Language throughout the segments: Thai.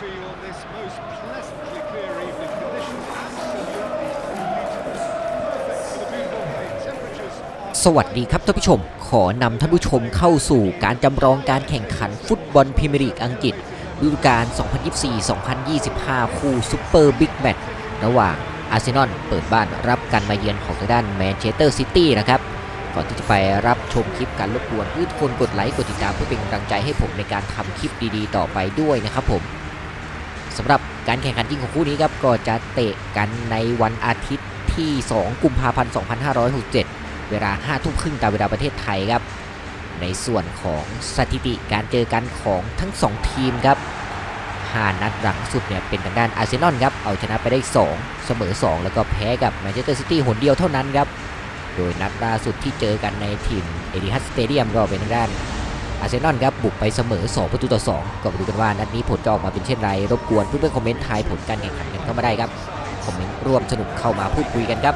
to you on this most pleasantly clear evening. Conditions absolutely beautiful. Perfect for the beautiful day. Temperatures สวัสดีครับท่านผู้ชม ขอนำท่านผู้ชมเข้าสู่การจำลองการแข่งขันฟุตบอลพรีเมียร์ลีกอังกฤษฤดูกาล 2024-2025 คู่ซุปเปอร์บิ๊กแมตช์ระหว่างอาร์เซนอลเปิดบ้านรับการมาเยือนของทางด้านแมนเชสเตอร์ซิตี้นะครับ ก่อนที่จะไปรับชมคลิปการรบกวนทุกคนกดไลค์ กดติดตามเพื่อเป็นกำลังใจให้ผมในการทำคลิปดีๆ ต่อไปด้วยนะครับผม สำหรับการแข่งขันจริงของคู่นี้ครับก็จะเตะกันในวันอาทิตย์ที่ 2 กุมภาพันธ์ 2567 เวลา 5 ทุ่มครึ่งตามเวลาประเทศไทยครับ ในส่วนของสถิติการเจอกันของทั้ง 2 ทีมครับ5นัดหลังสุดเนี่ยเป็นทางด้านอาร์เซนอลครับ เอาชนะไปได้ 2 เสมอ 2 แล้วก็แพ้กับแมนเชสเตอร์ซิตี้หนเดียวเท่านั้นครับ โดยนัดล่าสุดที่เจอกันในทีมเอดิฮัสสเตเดียมก็เป็นทางด้าน อาร์เซนอลครับบุกไปเสมอ 2 ประตูต่อ 2 ก็มาดูกันว่านัดนี้ผลจะออกมาเป็นเช่นไร รบกวนเพื่อนๆคอมเมนต์ทายผลการแข่งขันกันเข้ามาได้ครับ คอมเมนต์ร่วมสนุกเข้ามาพูดคุยกันครับ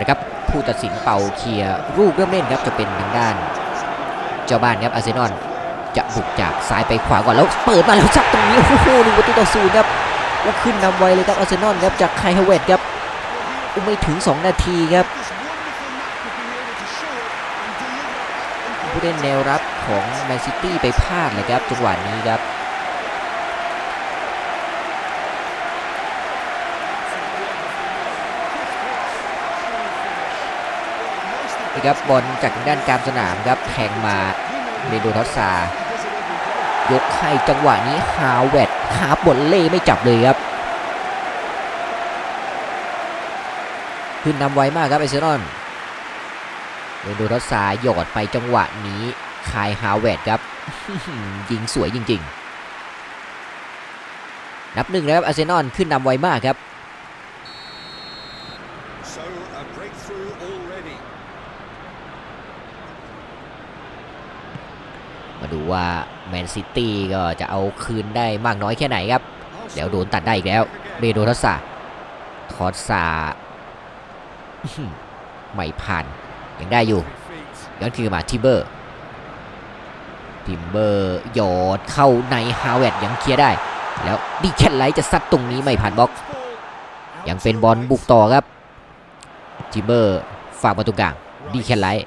นะครับผู้ตัดสินเป่าเคลียร์ลูกเริ่มเล่นครับจะเป็นทางด้าน เจ้าบ้านครับอาร์เซนอลจะบุกจากซ้ายไปขวาก่อนแล้วเปิดมาแล้วจับตรงนี้โอ้โหหนึ่งประตูต่อศูนย์ครับ ก็ขึ้นนำไวเลยครับอาร์เซนอลครับจากไคฮเวตครับอุ้ไม่ถึง 2 นาทีครับผู้เล่นแนวรับของแมนซิตี้ไปพลาดเลยครับจังหวะนี้ครับนี่ครับบอลจากด้านกลางสนามครับแทงมาเรโดทัสซา ยกให้จังหวะนี้ฮาวเวตหาบอลเล่ไม่จับเลยครับ ขึ้นนำไวมากครับไอเซนอนเรโดทัสซาหยอดไปจังหวะนี้คายฮาวเวตครับ ยิงสวยจริง ๆ นับหนึ่งนะครับอาร์เซนอลขึ้นนำไวมากครับ So a breakthrough already. มาดูว่า แมนซิตี้ก็จะเอาคืนได้มากน้อยแค่ไหนครับแล้วโดนตัดได้อีกแล้วเรโดทัสซาทอสซาไม่ผ่าน ยังได้อยู่ย้อนคืนมาทิเบอร์ทิมเบอร์หยอดเข้าในฮาวเวตยังเคลียร์ได้ แล้วดีแคทไลท์จะซัดตรงนี้ไม่ผ่านบล็อก ยังเป็นบอลบุกต่อครับทิมเบอร์ฝากประตูกลางดีแคทไลท์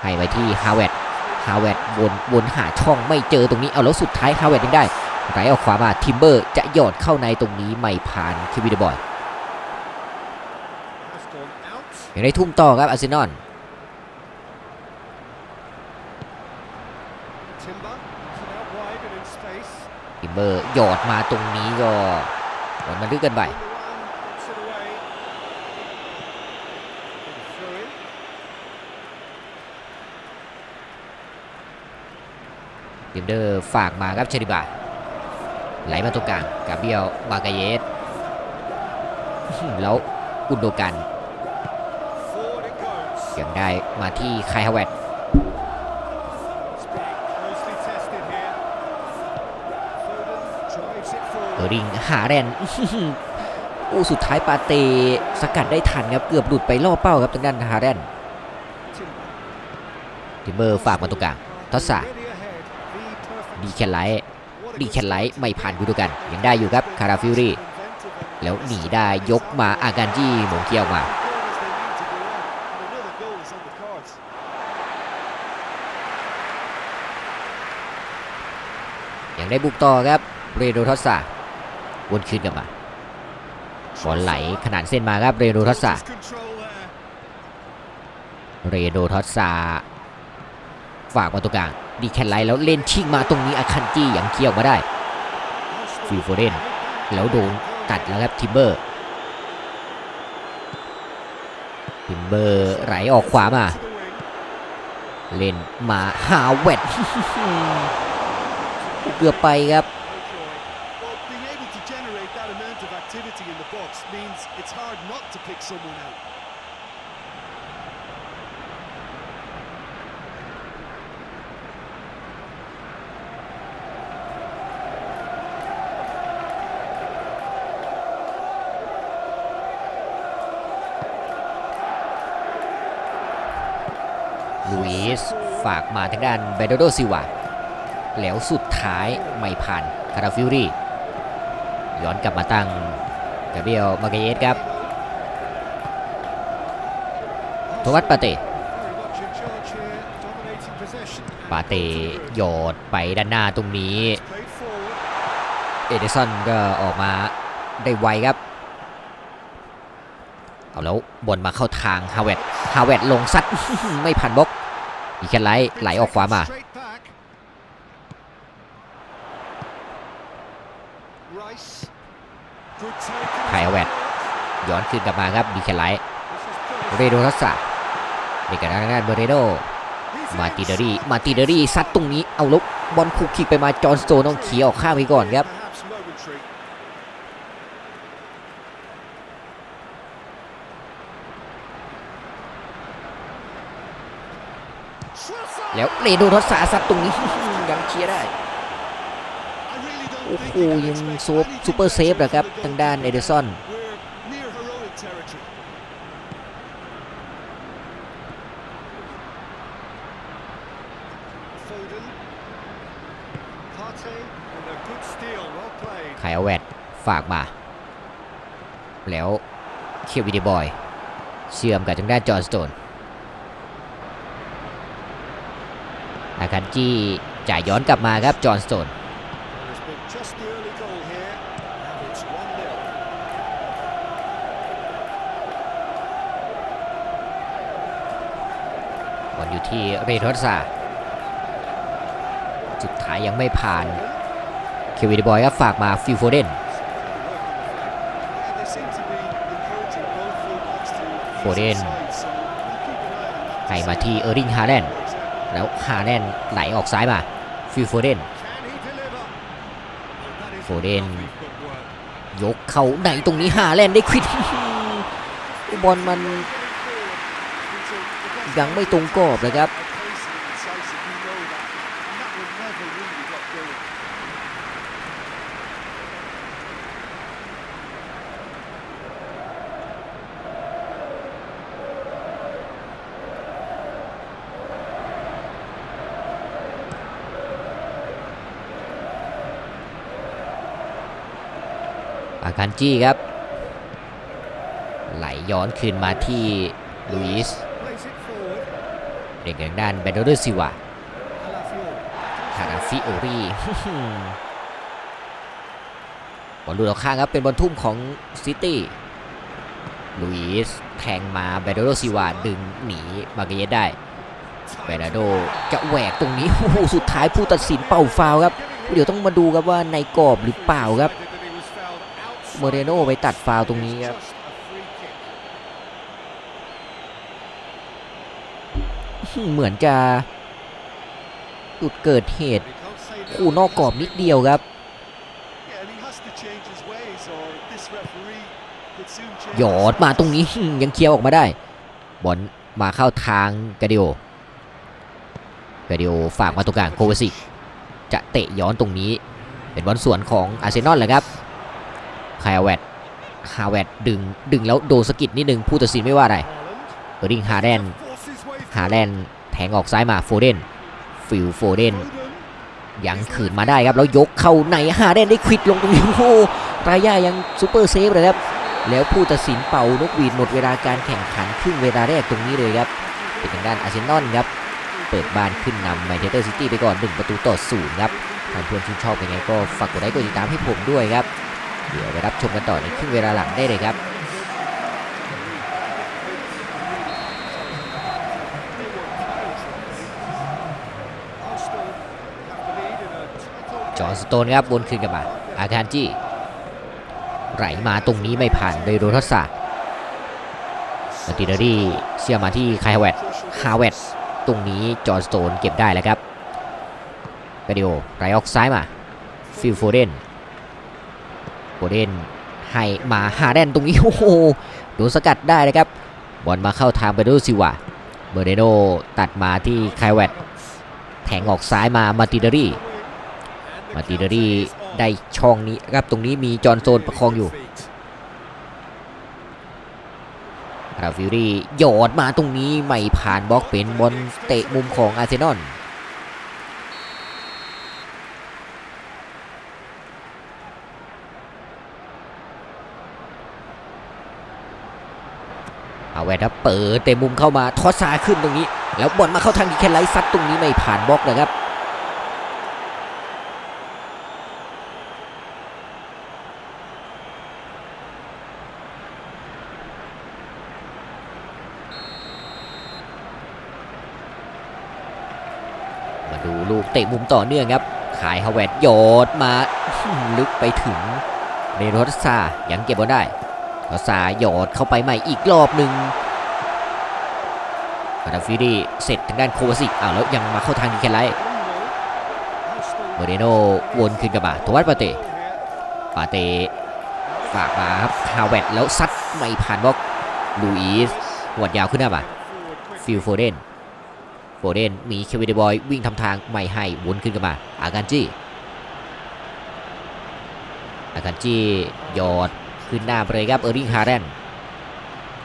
ให้ไว้ที่ฮาวเวต ฮาวเวตวนวนหาช่องไม่เจอตรงนี้เอาแล้วสุดท้ายฮาวเวตยังได้ไหลออกขวามาทิมเบอร์จะหยอดเข้าในตรงนี้ไม่ผ่านคิวิเดบอย Has gone out. ยังได้ทุ่มต่อครับอาร์เซนอล Timber. Put out wide and in space. ทิมเบอร์หยอดมาตรงนี้ก็บอลมันลึกเกินไป ดิมเดอร์ฝากมาครับเชริบาไหลมาตรงกลางกาเบียลมากาเยสแล้วกุนโดกันยังได้มาที่ไคฮาเวตเออริงหาแรนอู้สุดท้ายปาเตสกัดได้ทันครับ เกือบหลุดไปล่อเป้าครับทางด้านฮาแรนทิมเบอร์ฝากมาตรงกลางทอสซา Already ahead. The perfect ดีแคนไลท์ดีแคนไลท์ไม่ผ่านกุนโดกัน ยังได้อยู่ครับคาราฟิลรี่แล้วหนีได้ยกมาอาการจี้หมงเกี้ยวมายังได้บุกต่อครับเรโดทัสซาวนคืนกลับมาบอลไหลขนาดเส้นมาครับเรโดทัสซาเรโดทัสซาฝากมาตรงกลาง ดีแคนไลท์แล้วเล่นชิงมาตรงนี้อาคันจี้ยังเคี่ยวมาได้ฟิลโฟเดนแล้วโดนตัดแล้วครับทิมเบอร์ทิมเบอร์ไหลออกขวามา เล่นมาฮาเวตเกือบไปครับ ลุยส์ฝากมาทางด้านเบโดโดซิวาแล้วสุดท้ายไม่ผ่านคาราฟิวรี่ย้อนกลับมาตั้งกาเบียลมาเกเยสครับทมัสปาเตปาเตโยดไปด้านหน้าตรงนี้ เอเดสันก็ออกมาได้ไวครับ เอาแล้วบอลมาเข้าทางฮาวเวตฮาวเวตลงซัดไม่ผ่านบล็อก อีแคไลท์ไหลออกขวามาไคลแวตย้อนคืนกลับมาครับดีแคไลท์เรโดทัสซาเด็กกันด้านด้านเบเรโดมาติเดอรี่มาติเดอรี่ซัดตรงนี้เอาลุกบอลคุกคิกไปมาจอห์นสโตนต้องขี่ออกข้างไปก่อนครับ แล้วเรโดทศาสัตว์ตรงนี้ยังเคลียร์ได้ โอ้โหยังซูซูเปอร์เซฟนะครับ ทางด้านเอเดอร์สันไขเอาแวดฝากมา แล้วเคียวิดีบอย เชื่อมกับทางด้านจอห์นสโตนาคันจี้จ่ายย้อนกลับมาครับจอห์นสโตนบอลอยู่ที่เรทอสซาจุดท้ายยังไม่ผ่าน เควินบอยก็ฝากมาฟิลโฟเดนโฟเดนให้มาที่เออร์ริงฮาแลนด์ แล้วฮาแลนไหลออกซ้ายมาฟิลโฟเดนโฟเดนยกเข้าในตรงนี้ฮาแลนได้ควิดบอลมันยังไม่ตรงกรอบเลยครับ How pacey and incisive, you know that. And that will never really got going. อาคันจี้ครับ ไหลย้อนคืนมาที่ลุยส Plays it forward. เด็กทางด้านเบนโดเดอร์ซิวาคาราฟิโอรีบอลลุดออกข้างครับ เป็นบอลทุ่มของซิตี้ลุยส์แทงมาเบนโดโดซิวาดึงหนีมาเกเยได้เบนโดจะแหวกตรงนี้โอ้โหสุดท้ายผู้ตัดสินเป่าฟาวครับ เดี๋ยวต้องมาดูครับว่าในกรอบหรือเปล่าครับ That he was fouled outside โมเรโนไปตัดฟาวตรงนี้ครับเหมือนจะจุดเกิดเหตุคู่นอกกรอบนิดเดียวครับ หยอดมาตรงนี้ยังเคลียร์ออกมาได้ บอลมาเข้าทางกาเดียกาเดียฝากมาตรงกลางโควาซิจะเตะย้อนตรงนี้ เป็นบอลสวนของอาร์เซนอลเลยครับ คายาแวตฮาแวตดึงดึงแล้วโดนสะกิดนิดนึงผู้ตัดสินไม่ว่าอะไรเออร์ริงฮาแลนฮาแลนแทงออกซ้ายมาโฟเดนฟิลโฟเดนยังขืนมาได้ครับแล้วยกเข้าในฮาแดนได้ควิดลงตรงนี้โอ้โหรายายังซูเปอร์เซฟเลยครับแล้วผู้ตัดสินเป่านกหวีดหมดเวลาการแข่งขันครึ่งเวลาแรกตรงนี้เลยครับเป็นทางด้านอาร์เซนอลครับเปิดบ้านขึ้นนำแมนเชสเตอร์ซิตี้ไปก่อน 1 ประตูต่อศูนย์ครับถ้าเพื่อนชื่นชอบยังไงก็ฝากกดไลค์กดติดตามให้ผมด้วยครับ เดี๋ยวไปรับชมกันต่อในครึ่งเวลาหลังได้เลยครับจอสโตนครับวนคืนกลับมาอาคารจี้ไหลมาตรงนี้ไม่ผ่านโดยโรทัสซามาติเดอรี่เชื่อมาที่ไคลแวตฮาเวตตรงนี้จอสโตนเก็บได้แล้วครับกาดิโอไหลออกซ้ายมาฟิลโฟเดน โฟเดนให้มาฮาแดนตรงนี้โอ้โหโดนสกัดได้นะครับบอลมาเข้าทางเบโดซิวาเบรเดโดตัดมาที่ไคลแวตแทงออกซ้ายมามาติเดรี่มาติเดรี่ได้ช่องนี้ครับตรงนี้มีจอห์นโตนประคองอยู่ราฟิวรี่หยอดมาตรงนี้ไม่ผ่านบล็อกเป็นบอลเตะมุมของอาร์เซนอล เอาแวนครับเปิดเตะมุมเข้ามาทอสซาขึ้นตรงนี้ แล้วบอลมาเข้าทางดีแคนไลท์ซัดตรงนี้ไม่ผ่านบล็อกเลยครับมาดูลูกเตะมุมต่อเนื่องครับ ขายฮาวเวดโยดมาลึกไปถึงเรโรสซายังเก็บบอลได้ รอสซาโยอดเข้าไปใหม่อีกรอบหนึ่งคาราฟิรีเสร็จทางด้านโควาซิกอ้าวแล้วยังมาเข้าทางดีแคนไลท์เมเรโนวนขึ้นกับมาทวัตปาเตปาเตฝากมาครับฮาวเวดแล้วซัดไม่ผ่านบล็อกลูอิสหัวดยาวขึ้นหน้ามาฟิลโฟเดนโฟเดนมีเควินเดบอยวิ่งทำทางไม่ให้วนขึ้นกันมาอาการจี้อาการจี้หยอด ขึ้นหน้าไปเลยครับเออร์ริงฮาร์เรน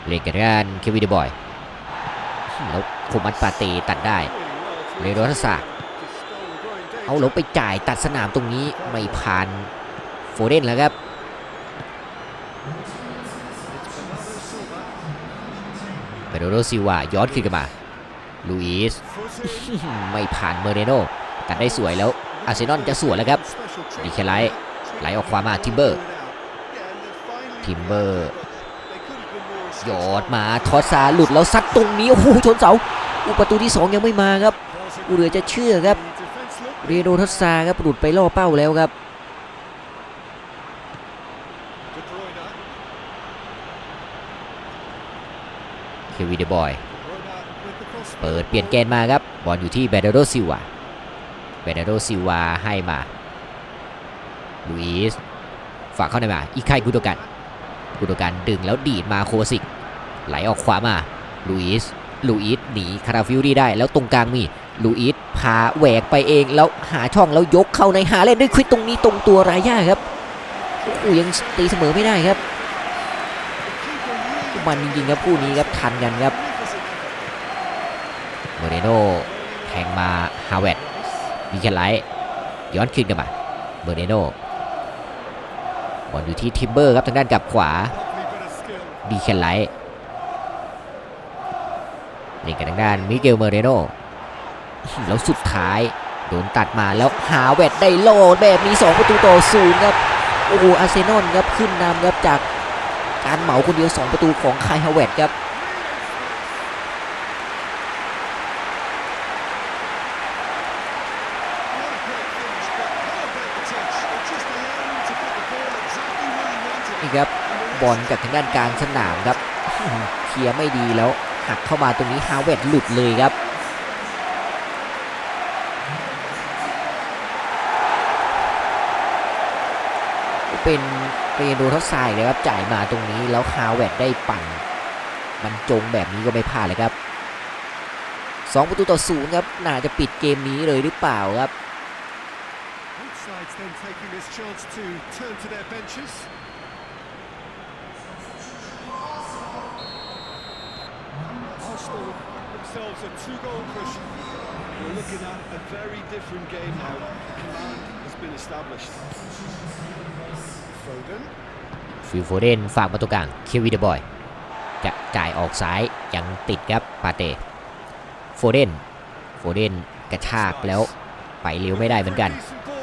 เล่นกันด้านเควินเดบอยแล้วคมัสปาเตตัดได้เรโรทัสซาเอาแล้วไปจ่ายตัดสนามตรงนี้ไม่ผ่านโฟเดนแล้วครับเปโดโรซิวาย้อนขึ้นกันมาลูอิสไม่ผ่านเมเรโนตัดได้สวยแล้วอาร์เซนอลจะสวนแล้วครับดีแคไลไหลออกขวามาทิมเบอร์ ทิมเบอร์ยอดมาทอสซาหลุดแล้วซัดตรงนี้ โอ้โห ชนเสา อุประตูที่ 2 ยังไม่มาครับกูเหลือจะเชื่อครับ เรโดทอสซาครับหลุดไปล่อเป้าแล้วครับเควินเดบอย เปิดเปลี่ยนแกนมาครับ บอลอยู่ที่เบเดโรซิวาเบเดโรซิวาให้มา ลุยสฝากเข้าในมา อีกไคกุโดกัน กุโดกันดึงแล้วดีดมาโควาซิก ไหลออกขวามาลุยสลุยสหนีคาราฟิวรีได้แล้วตรงกลางมีลุยสพาแหวกไปเองแล้วหาช่องแล้วยกเข้าในหาเล่นด้วยควิดตรงนี้ตรงตัวรายาครับโอ้ยังตีเสมอไม่ได้ครับมันจริงๆครับคู่นี้ครับทันกันครับเมเรโนแทงมาฮาวเวดมีแค่ไลท์ย้อนคืนกลันมาเมเรโน บอลอยู่ที่ทิมเบอร์ครับทางด้านกับขวาดีแคนไลท์เล่นกันทางด้านมิเกลเมเรโนแล้วสุดท้ายโดนตัดมาแล้วหาเวดได้โลดแบบมี 2 ประตูต่อศูนย์ครับโอ้โหอาร์เซนอลครับขึ้นนำครับจากการเหมาคนเดียว 2 ประตูของคายฮาวเวดครับ นี่ครับบอลจากทางด้านกลางสนามครับเคลียร์ไม่ดีแล้วหักเข้ามาตรงนี้ฮาวเวดหลุดเลยครับเป็นเรโดทัสไซเลยครับจ่ายมาตรงนี้แล้วฮาวเวดได้ปั่นบรรจงแบบนี้ก็ไม่พลาดเลยครับสองประตูต่อศูนย์ครับน่าจะปิดเกมนี้เลยหรือเปล่าครับ themselves a two-goal cushion. We're looking at a very different game now. Command has been established. Foden. ฟิลโฟเดนฝากประตูกลางเควินเดบอย จะจ่ายออกซ้ายยังติดครับปาเตโฟเดนโฟเดนกระชากแล้วไปเร็วไม่ได้เหมือนกัน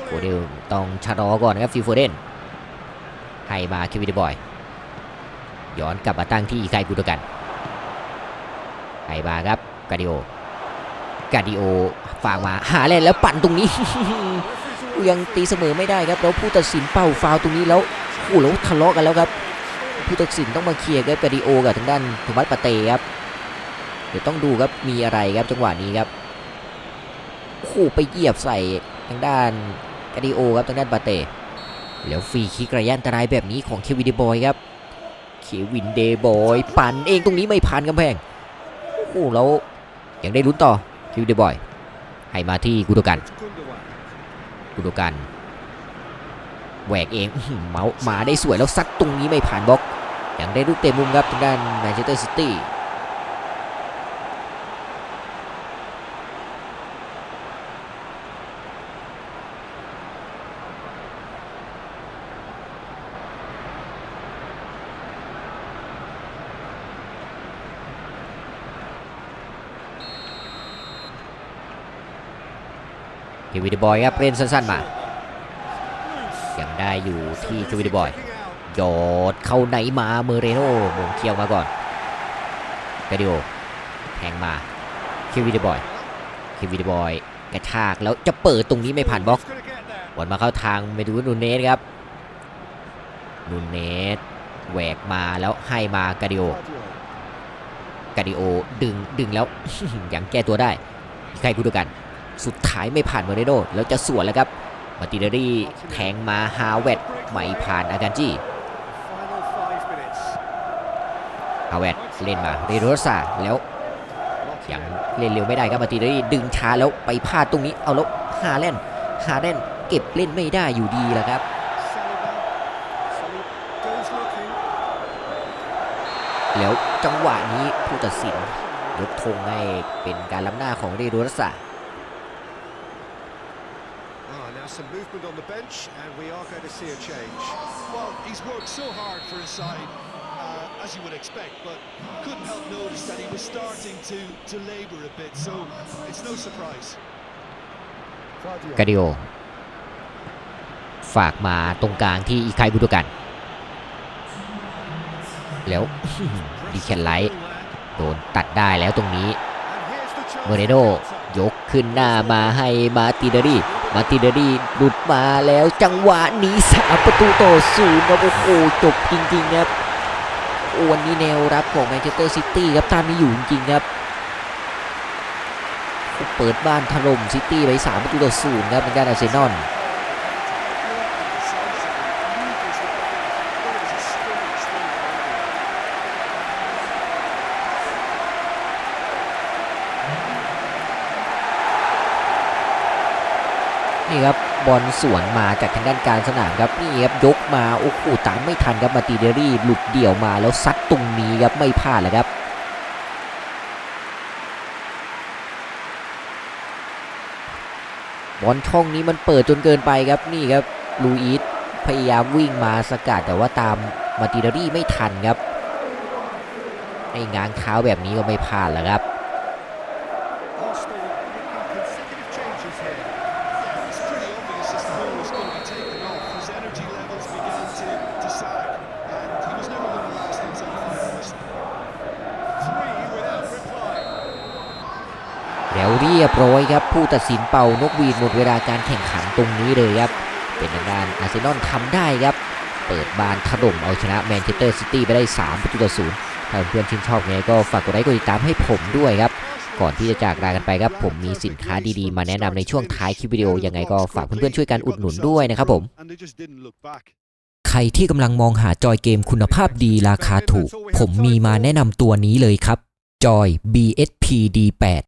โฟเดนต้องชะลอก่อนครับฟิลโฟเดนให้มาเควินเดบอย ย้อนกลับมาตั้งที่ไคกุตกันให้มาครับ กาดิโอกาดิโอฝากมาหาเล่นแล้วปั่นตรงนี้ ยังตีเสมอไม่ได้ครับแล้วผู้ตัดสินเป่าฟาวตรงนี้แล้วโอ้โหแล้วทะเลาะกันแล้วครับ ผู้ตัดสินต้องมาเคลียร์กับกาดิโอกับทางด้านโทมัสปาเต้ครับเดี๋ยวต้องดูครับมีอะไรครับจังหวะนี้ครับโอ้โหไปเหยียบใส่ทางด้านกาดิโอครับทางด้านปาเต้แล้วฟรีคิกระยะอันตรายแบบนี้ของเควินเดบอยครับเควินเดบอยปั่นเองตรงนี้ไม่ผ่านกำแพงโอ้โหแล้ว ยังได้ลุ้นต่อคิวเดบอย ให้มาที่กุโดกันกุโดกันแหวกเองเมาส์มาได้สวยแล้วซัดตรงนี้ไม่ผ่านบล็อกยังได้ลูกเตะมุมครับทางด้านแมนเชสเตอร์ซิตี้ ควิดบอยครับเล่นสั้นๆมา ยังได้อยู่ที่เควิดบอยยอดเข้าไหนมาเมเรโน่มงเคียวมาก่อนกาดิโอแทงมาเควิดบอยเควิดบอยกระชากแล้วจะเปิดตรงนี้ไม่ผ่านบล็อกบอลมาเข้าทางเมดูนูเนสครับนูเนสแหวกมาแล้วให้มากาดิโอกาดิโอดึงดึงแล้วยังแก้ตัวได้ใครกูดูกัน สุดท้ายไม่ผ่านเมเรโนแล้วจะสวนแล้วครับมาติเดรี่แทงมาฮาเวดไม่ผ่านอาการจี้ฮาเวดเล่นมาเรโรซาแล้วยังเล่นเร็วไม่ได้ครับมาติเดรี่ดึงช้าแล้วไปพลาดตรงนี้เอาแล้วฮาแลนฮาแลนเก็บเล่นไม่ได้อยู่ดีแล้วครับแล้วจังหวะนี้ผู้ตัดสินยกธงให้เป็นการล้ำหน้าของเรโรซา Oh, now some movement on the bench, and we are going to see a change. Well, he's worked so hard for his side, uh, as you would expect, but couldn't help notice that he was starting to, to labour a bit, so it's no surprise. กาดิโอ ฝากมาตรงกลางที่อีไคบุโดกัน แล้วดีแคนไลท์โดนตัดได้แล้วตรงนี้เมเรโดยกขึ้นหน้ามาให้มาติเดอรี่ มาติเดรีหลุดมาแล้วจังหวะนี้สามประตูต่อศูนย์ครับโอ้โหจบจริงๆครับโอวันนี้แนวรับของแมนเชสเตอร์ซิตี้ครับตามนี้อยู่จริงๆครับเปิดบ้านถล่มซิตี้ไป3ประตูต่อศูนย์ครับเป็นด้านอาร์เซนอล บอลสวนมาจากทางด้านการสนามครับนี่ครับยกมาโอ้โหตามไม่ทันครับมาตีเดรี่หลุดเดี่ยวมาแล้วซัดตรงนี้ครับไม่พลาดเลยครับบอลช่องนี้มันเปิดจนเกินไปครับนี่ครับลูอิสพยายามวิ่งมาสกัดแต่ว่าตามมาติเดรี่ไม่ทันครับไอ้ง้างเท้าแบบนี้ก็ไม่พลาดแล้วครับ Arsenal making consecutive changes here. Yeah, it's pretty obvious as the ball was going to be taken off. His energy levels began to, to sag, and he was never going to last until the finals. Three without reply. แล้วเร้อยครับ ผู้ตัดสินเป่านกหวีดหมดเวลาการแข่งขันตรงนี้เลยครับ เป็นทางด้านอาร์เซนอลทำได้ครับ เปิดบานถล่มเอาชนะแมนเชสเตอร์ซิตี้ไปได้3ประตูต่อศูนย์ถ้าเพื่อนชื่นชอบไงก็ฝากกดไลค์กดติดตามให้ผมด้วยครับ ก่อนที่จะจากลากันไปครับ ผมมีสินค้าดีๆ มาแนะนำในช่วงท้ายคลิปวิดีโอยังไงก็ฝากเพื่อนๆช่วยกันอุดหนุนด้วยนะครับผมใครที่กำลังมองหาจอยเกมคุณภาพดีราคาถูก ผมมีมาแนะนำตัวนี้เลยครับ จอย BSP D8